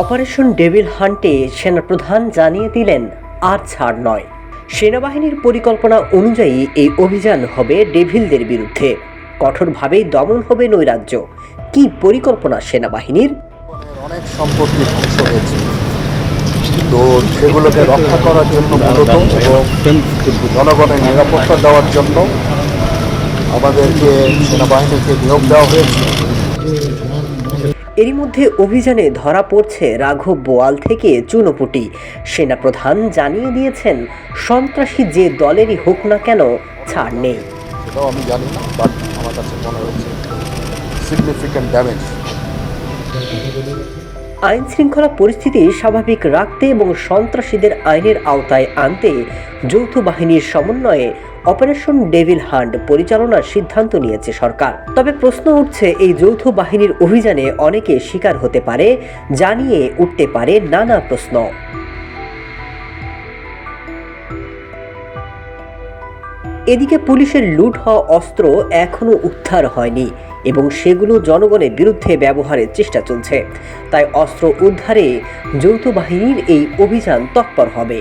Operation devil হান্টে সেনাপ্রধান জানিয়ে দিলেন, আর ছাড় নয়। সেনাবাহিনীর পরিকল্পনা অনুযায়ী এই অভিযান হবে ডেভিলদের বিরুদ্ধে। কঠোরভাবেই দমন হবে নৈরাজ্য। কি পরিকল্পনা সেনাবাহিনীর? অনেক সম্পত্তি ধ্বংস হয়েছে। তো সেগুলোকে রক্ষা করার জন্য মূলত জনগণের নিরাপত্তা দেওয়ার জন্য আমাদেরকে সেনাবাহিনীকে নিয়োগ দেওয়া হয়েছে। এরই মধ্যে অভিযানে ধরা পড়ছে রাঘব বোয়াল থেকে চুনোপুটি। সেনাপ্রধান জানিয়ে দিয়েছেন, সন্ত্রাসী যে দলেরই হোক না কেন ছাড় নেই। আমি জানি না বাট আমার কাছে মনে হচ্ছে সিগনিফিক্যান্ট ড্যামেজ আইন শৃঙ্খলা পরিস্থিতি স্বাভাবিক রাখতে এবং সন্ত্রাসীদের আইনের আওতায় আনতে যৌথ বাহিনীর সমন্বয়ে অপারেশন ডেভিল হান্ট পরিচালনার সিদ্ধান্ত নিয়েছে সরকার। তবে প্রশ্ন উঠছে, এই যৌথ বাহিনীর অভিযানে অনেকে শিকার হতে পারে, জানিয়ে উঠতে পারে নানা প্রশ্ন। এদিকে পুলিশের লুট হওয়া অস্ত্র এখনও উদ্ধার হয়নি। এবং সেগুলো জনগণের বিরুদ্ধে ব্যবহারের চেষ্টা চলছে। তাই অস্ত্র উদ্ধারে যৌথ বাহিনীর এই অভিযান তৎপর হবে।